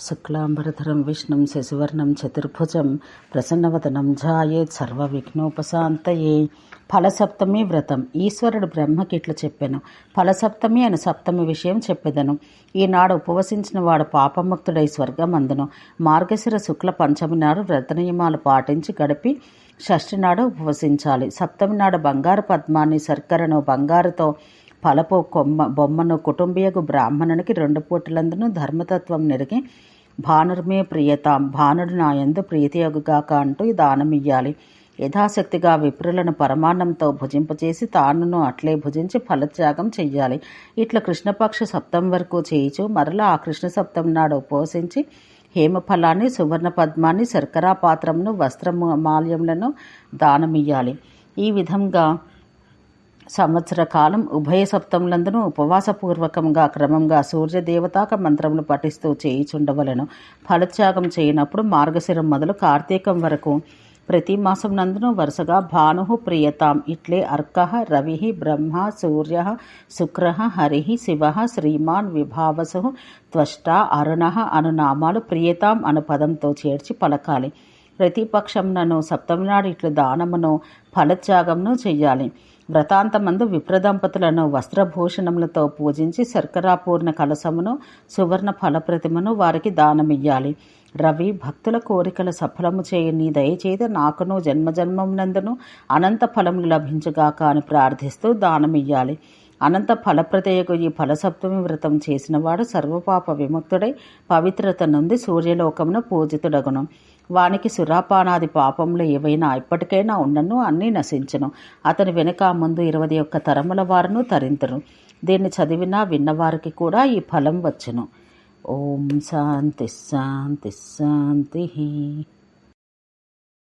శుక్లాంబరధరం విష్ణుం శశివర్ణం చతుర్భుజం ప్రసన్నవదనం సర్వ సర్వవిఘ్నోపశాంతయే. ఫలసప్తమి వ్రతం. ఈశ్వరుడు బ్రహ్మకి ఇట్లా చెప్పాను. ఫలసప్తమి అని సప్తమి విషయం చెప్పెదను. ఈనాడు ఉపవసించిన వాడు పాపముక్తుడై స్వర్గమందును. మార్గశిర శుక్ల పంచమి నాడు వ్రత నియమాలు పాటించి గడిపి షష్ఠి నాడు ఉపవసించాలి. సప్తమి నాడు బంగారు పద్మాన్ని శర్కరను బంగారుతో ఫలపు కొమ్మ బొమ్మను కుటుంబీయకు బ్రాహ్మణునికి రెండు పూటలందును ధర్మతత్వం నెరిగి భానుర్మే ప్రియతాం భానుడు నా యందు ప్రీతియగుగాక అంటూ దానమియ్యాలి. యథాశక్తిగా విప్రులను పరమాన్నంతో భుజింపచేసి తానును అట్లే భుజించి ఫలత్యాగం చెయ్యాలి. ఇట్లా కృష్ణపక్ష సప్తం వరకు చేయిచు మరలా ఆ కృష్ణ సప్తం నాడు ఉపవసించి హేమఫలాన్ని సువర్ణ పద్మాన్ని శర్కరా పాత్రమును వస్త్రమాల్యములను దానమియ్యాలి. ఈ విధంగా సంవత్సర కాలం ఉభయ సప్తములందును ఉపవాసపూర్వకంగా క్రమంగా సూర్యదేవతాక మంత్రములు పఠిస్తూ చేయిచుండవలను. ఫలత్యాగం చేయనప్పుడు మార్గశిరం మొదలు కార్తీకం వరకు. ప్రతి మాసం నందును వరుసగా భాను ప్రియతాం. ఇట్లే అర్క రవి బ్రహ్మ సూర్య శుక్ర హరి శివ శ్రీమాన్ విభావసు త్వష్ట అరుణ అను నామాలు ప్రియతాం అను పదంతో చేర్చి పలకాలి. ప్రతిపక్షంనను సప్తమి నాడు ఇట్లు దానమును ఫలత్యాగమును చెయ్యాలి. వ్రతాంతమందు విప్రదంపతులను వస్త్రభూషణములతో పూజించి శర్కరాపూర్ణ కలసమును సువర్ణ ఫలప్రతిమను వారికి దానమియ్యాలి. రవి భక్తుల కోరికలు సఫలము చేయని దయచేత నాకును జన్మజన్మమునందును అనంత ఫలములు లభించుగాక అని ప్రార్థిస్తూ దానమియ్యాలి. అనంత ఫలప్రదయకు ఈ ఫలసప్తమి వ్రతం చేసినవాడు సర్వపాప విముక్తుడై పవిత్రత నుండి సూర్యలోకమును పూజితుడగును. వానికి సురాపానాది పాపములు ఏవైనా ఇప్పటికైనా ఉన్నను అన్నీ నశించను. అతని వెనుక ముందు ఇరవై ఒక్క తరముల వారును తరింతురు. దీన్ని చదివినా విన్నవారికి కూడా ఈ ఫలం వచ్చును. ఓం శాంతి శాంతి శాంతి.